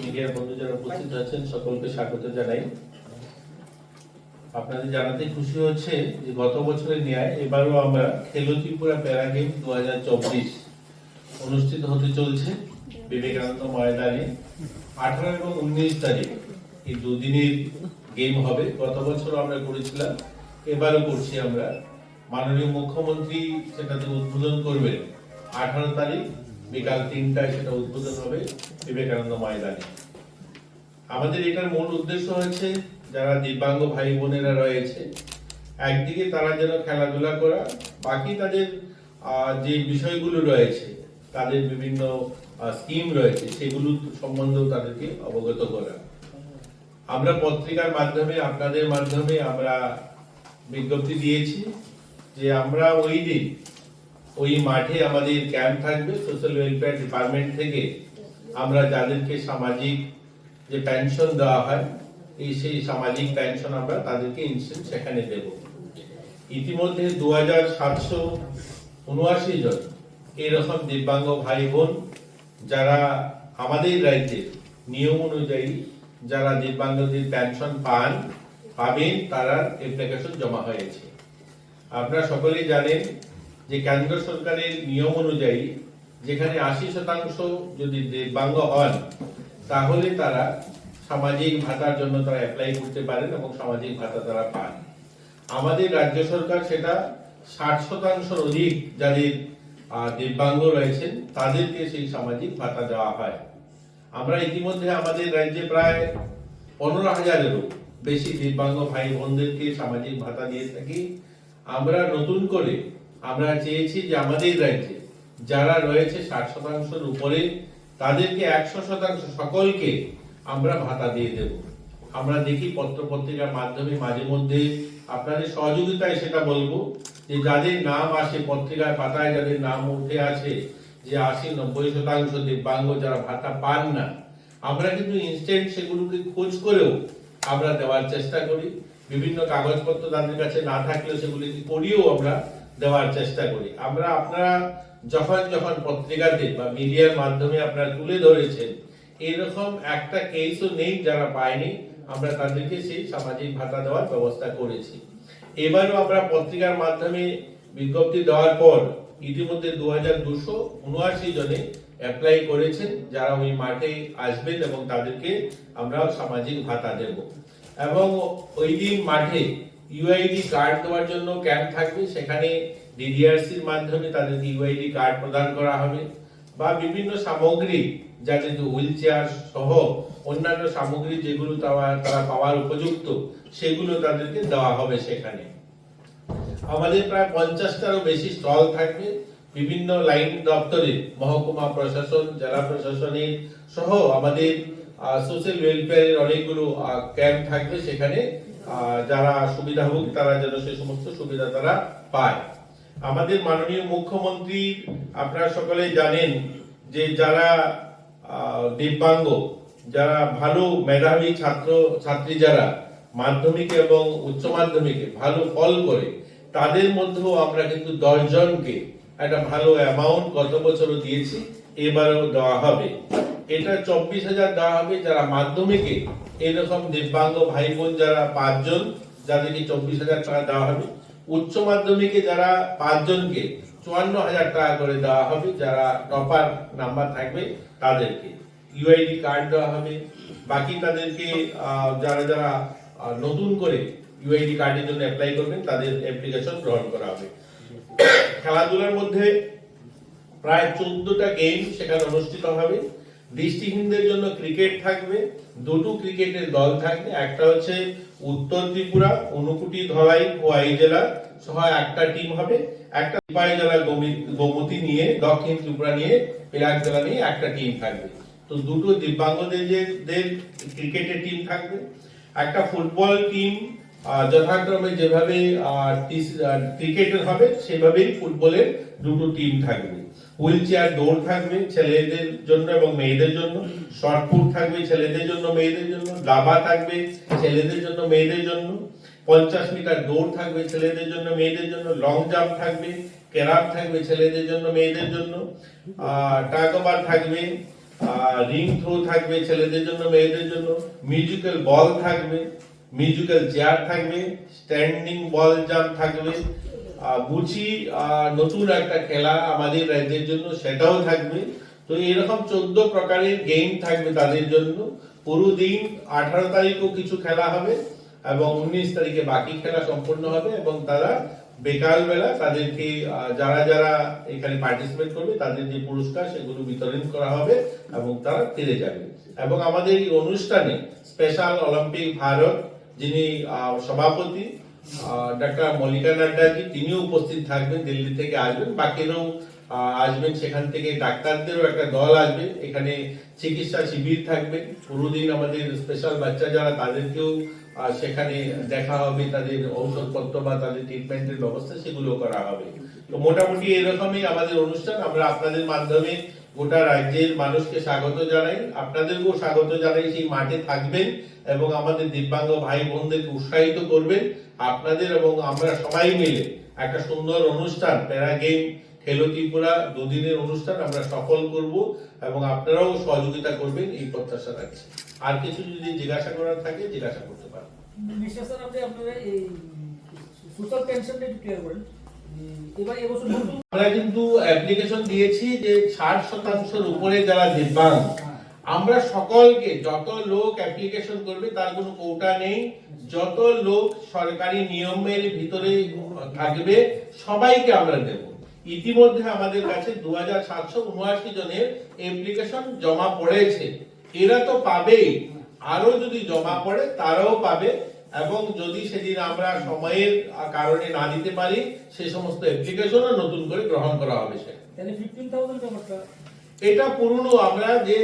মিডিয়ার বন্ধু যারা উপস্থিত আছেন, সকলকে স্বাগত জানাই। আপনাদের জানাতে খুশি হচ্ছে যে গত বছরের ন্যায় এবারও আমরা খেলো ত্রিপুরা প্যারা গেম দু অনুষ্ঠিত হতে চলছে। বিবেকানন্দ ময়দানে আঠারো এবং উনিশ তারিখ এই দুদিনের গেম হবে। গত বছর আমরা করেছিলাম, এবারও করছি আমরা। মাননীয় মুখ্যমন্ত্রী সেটাতে উদ্বোধন করবেন আঠারো তারিখ। বিকাল তিনটায় সেটা উদ্বোধন হবে বিবেকানন্দ ময়দানে। আমাদের এটার মূল উদ্দেশ্য হচ্ছে যারা দিব্যাঙ্গ ভাই বোনেরা রয়েছে, একদিকে তারা যেন খেলাধুলা করা, বাকি তাদের যে বিষয়গুলো রয়েছে, তাদের বিভিন্ন স্কিম রয়েছে, সেগুলো সম্বন্ধেও তাদেরকে অবগত করা। আমরা পত্রিকার মাধ্যমে, আপনাদের মাধ্যমে আমরা বিজ্ঞপ্তি দিয়েছি যে আমরা ওই দিন ওই মাঠে আমাদের ক্যাম্প থাকবে সোশ্যাল ওয়েলফেয়ার ডিপার্টমেন্ট থেকে আমরা যাদেরকে সামাজিক যে পেনশন দেওয়া হয়, এই সেই সামাজিক পেনশন আমরা তাদেরকে ইনস্ট্যান্ট সেখানে দেব। ইতিমধ্যে দু হাজার সাতশো উনআশি জন এরকম দিব্যাঙ্গ ভাই বোন যারা আমাদের রাজ্যের নিয়ম অনুযায়ী যারা দিব্যাঙ্গদের পেনশন পান, পাবেন, তারা অ্যাপ্লিকেশন জমা হয়েছে। আপনারা সকলেই জানেন যে কেন্দ্র সরকারের নিয়ম অনুযায়ী যেখানে আশি শতাংশ যদি দিব্যাঙ্গ হন, তাহলে তারা সামাজিক ভাতার জন্য তারা অ্যাপ্লাই করতে পারেন এবং সামাজিক ভাতা তারা পান। আমাদের রাজ্য সরকার সেটা ষাট শতাংশের অধিক যাদের দিব্যাঙ্গ রয়েছেন, তাদেরকে সেই সামাজিক ভাতা দেওয়া হয়। আমরা ইতিমধ্যে আমাদের রাজ্যে প্রায় পনেরো হাজারেরও বেশি দিব্যাঙ্গ ভাই বোনদেরকে সামাজিক ভাতা দিয়ে থাকি। আমরা নতুন করে আমরা চেয়েছি যে আমাদের রাজ্যে যারা রয়েছে ষাট শতাংশের উপরে, তাদেরকে একশো শতাংশ সকলকে আমরা ভাতা দিয়ে দেব। আমরা দেখি পত্র পত্রিকার মাধ্যমে মাঝে মধ্যে আপনাদের সহযোগিতায় সেটা বলব যে যাদের নাম আসে পত্রিকার পাতায়, যাদের নাম উঠে আছে যে আশি নব্বই শতাংশ দিব্যাঙ্গ যারা ভাতা পান না, আমরা কিন্তু ইনস্ট্যান্ট সেগুলোকে খোঁজ করেও আমরা দেওয়ার চেষ্টা করি। বিভিন্ন কাগজপত্র তাদের কাছে না থাকলেও সেগুলিকে করিও আমরা দেওয়ার চেষ্টা করি। আমরা আপনারা যখন যখন পত্রিকাতে বা মিডিয়ার মাধ্যমে আপনারা তুলে ধরেছেন, এরকম একটা কেসও নেই যারা পায়নি, আমরা তাদেরকে সেই সামাজিক ভাতা দেওয়ার ব্যবস্থা করেছি। এবারও আমরা পত্রিকার মাধ্যমে বিজ্ঞপ্তি দেওয়ার পর ইতিমধ্যে দু হাজার দুশো উনআশি জনে অ্যাপ্লাই করেছেন, যারা ওই মাঠে আসবেন এবং তাদেরকে আমরা সামাজিক ভাতা দেব। এবং ওই দিন মাঠে ইউআইডি কার্ড দেওয়ার জন্য ক্যাম্প থাকবে। সেখানে ডিডিআরসির মাধ্যমে তাদেরকে ইউআইডি কার্ড প্রদান করা হবে বা বিভিন্ন সামগ্রী যাদের হুইল চেয়ার সহ অন্যান্য সামগ্রী যেগুলো তারা পাওয়ার উপযুক্ত, সেগুলো তাদেরকে দেওয়া হবে সেখানে। আমাদের প্রায় পঞ্চাশটারও বেশি স্টল থাকবে। বিভিন্ন লাইন দপ্তরে, মহকুমা প্রশাসন, জেলা প্রশাসনের সহ আমাদের সোশ্যাল ওয়েলফেয়ারের অনেকগুলো ক্যাম্প থাকবে সেখানে। যারা সুবিধাভোগী তারা যেন সে সমস্ত সুবিধা তারা পায়। আমাদের মাননীয় মুখ্যমন্ত্রী, আপনারা সকলে জানেন যে যারা দিব্যাঙ্গ, যারা ভালো মেধাবী ছাত্র, ছাত্রী যারা, মাধ্যমিকে এবং উচ্চ মাধ্যমিকে ভালো ফল করে, তাদের মধ্যেও আমরা কিন্তু দশ জনকে একটা ভালো অ্যামাউন্ট গত বছরও দিয়েছি, এবারেও দেওয়া হবে। এটা চব্বিশ হাজার দেওয়া হবে যারা মাধ্যমিকে। এরকম দিব্যাঙ্গ ভাই বোন যারা পাঁচজন, যাদেরকে চব্বিশ হাজার টাকা দেওয়া হবে। উচ্চ মাধ্যমিকে যারা পাঁচজনকে, চুয়ান্ন হাজার টাকা করে দেওয়া হবে যারা টপার নাম্বার থাকবে তাদেরকে। ইউআইডি কার্ড দেওয়া হবে। বাকি তাদেরকে যারা যারা নতুন করে ইউআইডি কার্ডের জন্য অ্যাপ্লাই করবেন, তাদের অ্যাপ্লিকেশন গ্রহণ করা হবে। খেলাধুলার মধ্যে প্রায় চোদ্দটা গেম সেখানে অনুষ্ঠিত হবে। দৃষ্টিহীনদের জন্য ক্রিকেট থাকবে, দুটো ক্রিকেটের দল থাকবে। একটা হচ্ছে উত্তর ত্রিপুরা, অনুকুটি ধলাই আই জেলা সহ একটা টিম হবে। একটা সিপাহী জেলা গমি- গোমতী নিয়ে, দক্ষিণ ত্রিপুরা নিয়ে পেরাক জেলা নিয়ে একটা টিম থাকবে। তো দুটো দিব্যাঙ্গদের যে ক্রিকেটের টিম থাকবে। একটা ফুটবল টিম যথাক্রমে যেভাবে ক্রিকেটের হবে, সেভাবেই ফুটবলের দুটো টিম থাকবে। হুইল চেয়ার দৌড় থাকবে ছেলেদের জন্য এবং মেয়েদের জন্য, শর্ট থাকবে ছেলেদের জন্য, মেয়েদের জন্য, দাবা থাকবে ছেলেদের জন্য, মেয়েদের জন্য, পঞ্চাশ মিটার দৌড় থাকবে ছেলেদের জন্য, মেয়েদের জন্য লং জাম্প থাকবে ক্যারাম থাকবে ছেলেদের জন্য, মেয়েদের জন্য টাগোবার থাকবে রিং থ্রো থাকবে ছেলেদের জন্য, মেয়েদের জন্য মিউজিক্যাল বল থাকবে মিউজিক্যাল চেয়ার থাকবে স্ট্যান্ডিং বল জাম্প থাকবে আহ, নতুন একটা খেলা আমাদের রাজ্যের জন্য সেটাও থাকবে। তো এরকম চোদ্দ প্রকারের গেম থাকবে তাদের জন্য। পুরো দিন আঠারো তারিখও কিছু খেলা হবে এবং উনিশ তারিখে বাকি খেলা সম্পূর্ণ হবে এবং তারা বেকাল বেলা তাদেরকে যারা যারা এখানে পার্টিসিপেট করবে তাদের যে পুরস্কার সেগুলো বিতরণ করা হবে এবং তারা ফিরে যাবে। এবং আমাদের এই অনুষ্ঠানে স্পেশাল অলিম্পিক ভারত যিনি সভাপতি ডাক্তার মল্লিকা নাড্ডাজি, তিনিও উপস্থিত থাকবেন, দিল্লি থেকে আসবেন। বাকিরাও আসবেন। সেখান থেকে ডাক্তারদেরও একটা দল আসবে। এখানে চিকিৎসা শিবির থাকবে। পুরো দিন আমাদের স্পেশাল বাচ্চা যারা, তাদেরকেও সেখানে দেখা হবে। তাদের ঔষধপত্র বা তাদের ট্রিটমেন্টের ব্যবস্থা সেগুলো করা হবে। তো মোটামুটি এরকমই আমাদের অনুষ্ঠান। আমরা আপনাদের মাধ্যমে গোটা রাজ্যের মানুষকে স্বাগত জানাই। আপনাদেরকেও স্বাগত জানাই। সেই মাঠে থাকবেন এবং আমাদের দিব্যাঙ্গ ভাই বোনদেরকে উৎসাহিত করবেন। আপনাদের এবং আমরা সবাই মিলে একটা সুন্দর অনুষ্ঠান, প্যারা গেম, খেলো ত্রিপুরা দুদিনের অনুষ্ঠান আমরা সফল করব এবং আপনারাও সহযোগিতা করবেন এই প্রত্যাশা রাখছি। আর কিছু যদি জিজ্ঞাসা করার থাকে, জিজ্ঞাসা করতে পারেন। মিস্টার স্যার, আপনি আপনারা এই আমরা কিন্তু অ্যাপ্লিকেশন দিয়েছি যে ষাট শতাংশের উপরে যারা আমরা সকলকে, যত লোক অ্যাপ্লিকেশন করবে, তার কোনো কোটা নেই। যত লোক সরকারি নিয়মের ভিতরে থাকবে, সবাইকে আমরা দেব। ইতিমধ্যে আমাদের কাছে দু হাজার সাতশো উনআশি জনের অ্যাপ্লিকেশন জমা পড়েছে। এরা তো পাবেই। আরও যদি জমা পড়ে, তারাও পাবে। এবং যদি সেদিন আমরা সময়ের কারণে না দিতে পারি সেই সমস্ত অ্যাপ্লিকেশনও নতুন করে গ্রহণ করা হবে সেটা। এটা পুরনো আমরা যে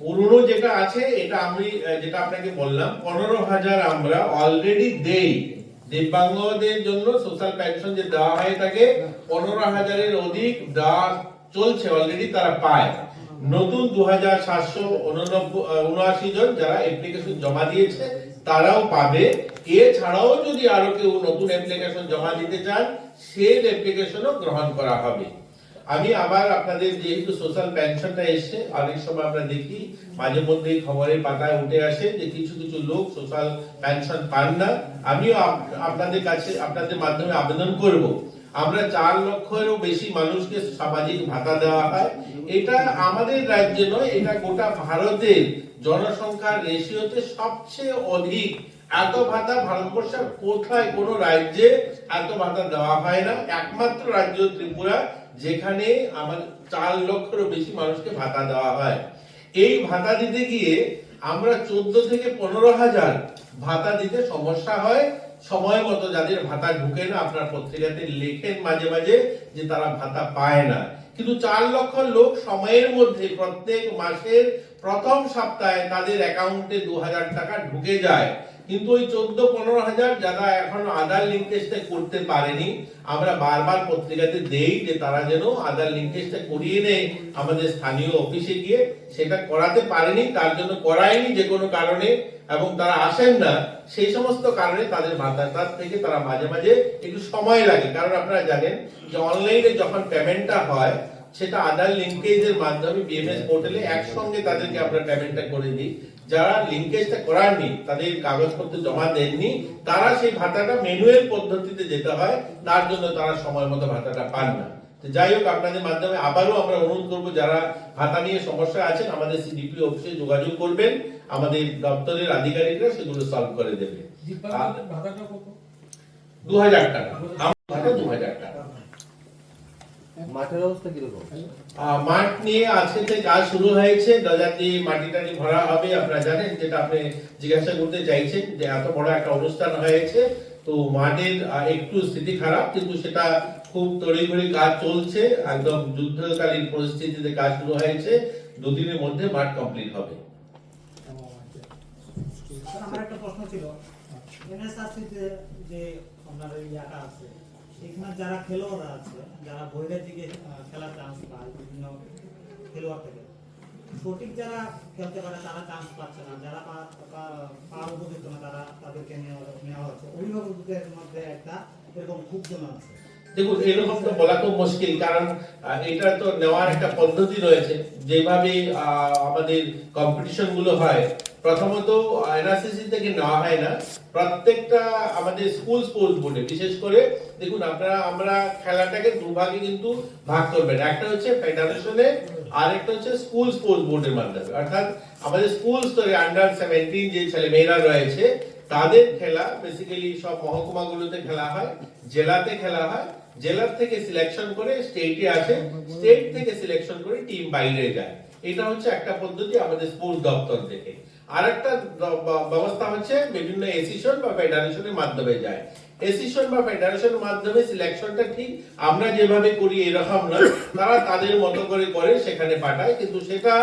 পুরনো যেটা আছে এটা আমি যেটা আপনাকে বললাম পনেরো হাজার আমরা অলরেডি দেই। দিব্যাঙ্গদের জন্য সোশ্যাল পেনশন যে দেওয়া হয়ে থাকে পনেরো হাজারের অধিক দেওয়া চলছে অলরেডি তারা পায়। নতুন দু হাজার সাতশো উনআশি জন যারা অ্যাপ্লিকেশন জমা দিয়েছে, তারাও পাবে। এছাড়াও যদি আরও কেউ নতুন অ্যাপ্লিকেশন জমা দিতে চান সেই অ্যাপ্লিকেশনও গ্রহণ করা হবে। আমি আবার আপনাদের যেহেতু সোশ্যাল পেনশনটা এসছে, অনেক সময় আমরা দেখি, মাঝে মধ্যে খবরের পাতায় উঠে আসে যে কিছু কিছু লোক সোশ্যাল পেনশন পান না। আমিও আপ- আপনাদের কাছে, আপনাদের মাধ্যমে আবেদন করব। আমরা চার লক্ষেরও বেশি মানুষকে সামাজিক ভাতা দেওয়া হয়। এটা আমাদের রাজ্যে নয়, এটা গোটা ভারতের জনসংখ্যার রেশিওতে সবচেয়ে অধিক। এত ভাতা ভারতবর্ষের কোথায়? কোনো রাজ্যে এত ভাতা দেওয়া হয় না। একমাত্র রাজ্য ত্রিপুরা, যেখানে আমার চার লক্ষেরও বেশি মানুষকে ভাতা দেওয়া হয়। এই ভাতা দিতে গিয়ে আমরা চোদ্দ থেকে পনেরো হাজার ভাতা দিতে সমস্যা হয়। সময় মতো যাদের ভাতা ঢুকে না, আপনার পত্রিকাতে লেখেন মাঝে মাঝে যে তারা ভাতা পায় না। কিন্তু চার লক্ষ লোক সময়ের মধ্যে প্রত্যেক মাসের প্রথম সপ্তাহে তাদের অ্যাকাউন্টে দু হাজার টাকা ঢুকে যায়। কিন্তু ওই চোদ্দ, পনেরো হাজার যারা এখন আধার লিঙ্কেজটা করতে পারেনি, আমরা বারবার পত্রিকাতে দেই যে তারা যেন আধার লিঙ্কেজটা করিয়ে নেয় আমাদের স্থানীয় অফিসে গিয়ে। সেটা করাতে পারেনি, তার জন্য করায়নি যে কোনো কারণে, এবং তারা আসেন না। সেই সমস্ত কারণে তাদের ভাতাটার থেকে তারা মাঝে মাঝে একটু সময় লাগে। কারণ আপনারা জানেন যে অনলাইনে যখন পেমেন্টটা হয়, সেটা আধার লিঙ্কেজের মাধ্যমে বিএমএস পোর্টালে একসঙ্গে তাদেরকে আমরা পেমেন্টটা করে দিই। যারা লিঙ্কেজটা করাননি তাদের কাগজপত্র জমা দেননি তারা সেই ভাতাটা ম্যানুয়াল পদ্ধতিতে যেতে হয় তার জন্য তারা সময় মতো ভাতাটা পান না। যাই হোক আপনাদের মাধ্যমে আবারও আমরা অনুরোধ করব যারা ভাতা নিয়ে সমস্যা আছেন আমাদের সিডিপি অফিসে যোগাযোগ করবেন আমাদের দপ্তরের আধিকারিকরা সেগুলো সলভ করে দেবে। দু হাজার টাকা। আমার ভাতা দু হাজার টাকা। মাঠের অবস্থা কীরকম? মাঠ নিয়ে আজকে কাজ শুরু হয়েছে। দরজা দিয়ে মাটি টাটি ভরা হবে আপনারা জানেন যেটা আপনি জিজ্ঞাসা করতে চাইছেন যে এত বড় একটা অনুষ্ঠান হয়েছে। তো মাঠের একটু স্থিতি খারাপ কিন্তু সেটা খুব তড়িঘড়ি কাজ চলছে। একদম যুদ্ধকালীন পরিস্থিতিতে কাজ শুরু হয়েছে। দুদিনের মধ্যে মাঠ কমপ্লিট হবে। আমার একটা প্রশ্ন ছিল। এনএসআরসিতে যে আপনার ইয়াটা আছে এখানে যারা খেলোয়াড়রা আছে, যারা বহিরের দিকে খেলার চান্স পায়, বিভিন্ন খেলোয়াড় থেকে, সঠিক যারা খেলতে পারে, তারা চান্স পাচ্ছে না। যারা পা- উপযুক্ত না, তারা তাদেরকে নেওয়া হচ্ছে। অভিভাবকদের মধ্যে একটা এরকম ক্ষুব্ধ আছে। দেখুন, এরকম তো বলা খুব মুশকিল, কারণ এটা তো নেওয়ার একটা পদ্ধতি রয়েছে। যেভাবে আমাদের কম্পিটিশনগুলো হয় প্রথমত এনআরসিসি থেকে নেওয়া হয় না। প্রত্যেকটা আমাদের স্কুল স্পোর্টস বোর্ডে বিশেষ করে দেখুন আপনারা, আমরা খেলাটাকে দুভাগে কিন্তু ভাগ করবেন। একটা হচ্ছে ফেডারেশনে আর একটা হচ্ছে স্কুল স্পোর্টস বোর্ডের মাধ্যমে। অর্থাৎ আমাদের স্কুল স্তরে আন্ডার সেভেন্টিন যে ছেলে মেয়েরা রয়েছে, তাদের খেলা বেসিক্যালি সব মহকুমাগুলোতে খেলা হয়, জেলাতে খেলা হয়। জেলার থেকে সিলেকশন করে স্টেটে আসে স্টেট থেকে সিলেকশন করে টিম বাইরে যায়। এটা হচ্ছে একটা পদ্ধতি আমাদের স্পোর্টস দপ্তর থেকে। আরেকটা ব্যবস্থা হচ্ছে বিভিন্ন এসিশন বা ফেডারেশনের মাধ্যমে যায়। এসিশন বা মাধ্যমে সিলেকশনটা ঠিক, আমরা যেভাবে করি এরকম না তারা তাদের মতো করে করে সেখানে পাঠায়, কিন্তু সেটা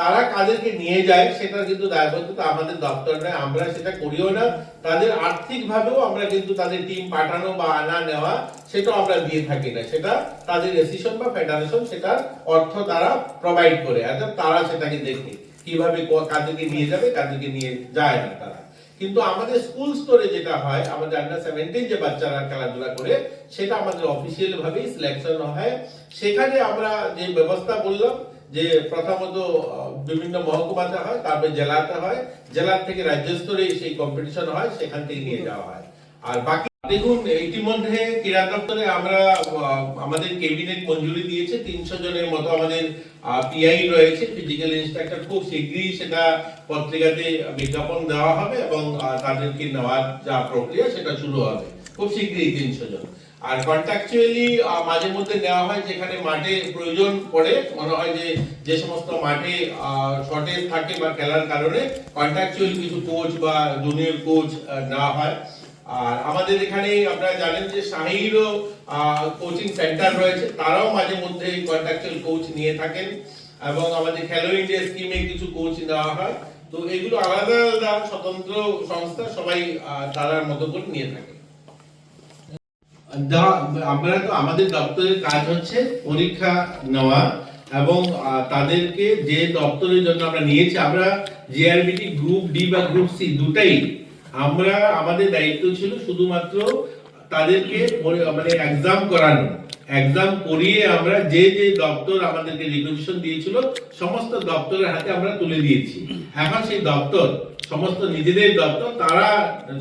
তারা কাদেরকে নিয়ে যায় সেটা কিন্তু দায়বদ্ধতা আমাদের দপ্তর নয়, আমরা সেটা করিও না। তাদের আর্থিক ভাবেও আমরা কিন্তু তাদের টিম পাঠানো বা আনা নেওয়া সেটা আমরা দিয়ে থাকি না। সেটা তাদের এসিশন বা ফেডারেশন সেটার অর্থ তারা প্রোভাইড করে, অর্থাৎ তারা সেটাকে দেখে। কীভাবে ক- কাদেরকে নিয়ে যাবে কাদেরকে নিয়ে যায় না তারা। কিন্তু আমাদের স্কুল স্তরে যেটা হয়, আমাদের আন্ডার সেভেন্টিন যে বাচ্চারা খেলাধুলা করে, সেটা আমাদের অফিসিয়াল ভাবেই সিলেকশন হয়। সেখানে আমরা যে ব্যবস্থা বললাম, যে প্রথমত বিভিন্ন মহকুমাতে হয়, তারপরে জেলাতে হয়। জেলার থেকে রাজ্য স্তরে সেই কম্পিটিশন হয়, সেখান থেকে নিয়ে যাওয়া হয়। আর বাকি দেখুন, ইতিমধ্যে ক্রীড়া দপ্তরে আমরা আমাদের ক্যাবিনেট মঞ্জুরি দিয়েছে। তিনশো জনের মতো আমাদের পিআই রয়েছে। ফিজিক্যাল ইনস্ট্রাক্টর খুব শীঘ্রই সেটা পত্রিকাতে বিজ্ঞাপন দেওয়া হবে এবং তাদেরকে নেওয়ার যা প্রক্রিয়া সেটা শুরু হবে। খুব শীঘ্রই তিনশো জন। আর কন্ট্রাকচুয়ালি মাঝে মধ্যে নেওয়া হয় যেখানে মাঠে প্রয়োজন পড়ে। মনে হয় যে যে সমস্ত মাঠে শর্টেজ থাকে বা খেলার কারণে কন্ট্রাকচুয়ালি কিছু কোচ বা জুনিয়র কোচ নেওয়া হয়। আর আমাদের এখানে আপনারা জানেন যে শাহিরও কোচিং সেন্টার রয়েছে। তারাও মাঝে মধ্যে কন্ট্রাকচুয়াল কোচ নিয়ে থাকেন এবং আমাদের খেলো ইন্ডিয়া স্কিমে কিছু কোচ দেওয়া হয়। তো এগুলো আলাদা আলাদা স্বতন্ত্র সংস্থা সবাই তারার মতো করে নিয়ে থাকে। আমরা তো আমাদের দপ্তরের কাজ হচ্ছে পরীক্ষা নেওয়া এবং তাদেরকে যে দপ্তরের জন্য আমরা নিয়েছি, আমরা জিআরবিটি গ্রুপ ডি বা গ্রুপ সি দুটাই আমরা আমাদের দায়িত্ব ছিল শুধুমাত্র তাদেরকে মানে এক্সাম করানো। এক্সাম করিয়ে আমরা যে যে দপ্তর আমাদেরকে রিকুয়েশন দিয়েছিল, সমস্ত দপ্তরের হাতে আমরা তুলে দিয়েছি। এখন সেই দপ্তর, সমস্ত নিজেদের দপ্তর, তারা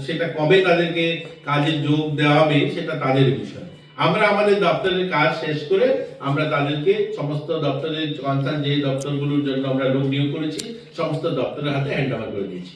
সেটা কবে তাদেরকে কাজে যোগ দেওয়া হবে সেটা তাদের বিষয়। আমরা আমাদের দপ্তরের কাজ শেষ করে আমরা তাদেরকে সমস্ত দপ্তরের কনসার্ন যে দপ্তরগুলোর জন্য আমরা লোক নিয়োগ করেছি, সমস্ত দপ্তরের হাতে হ্যান্ড ওভার করে দিয়েছি।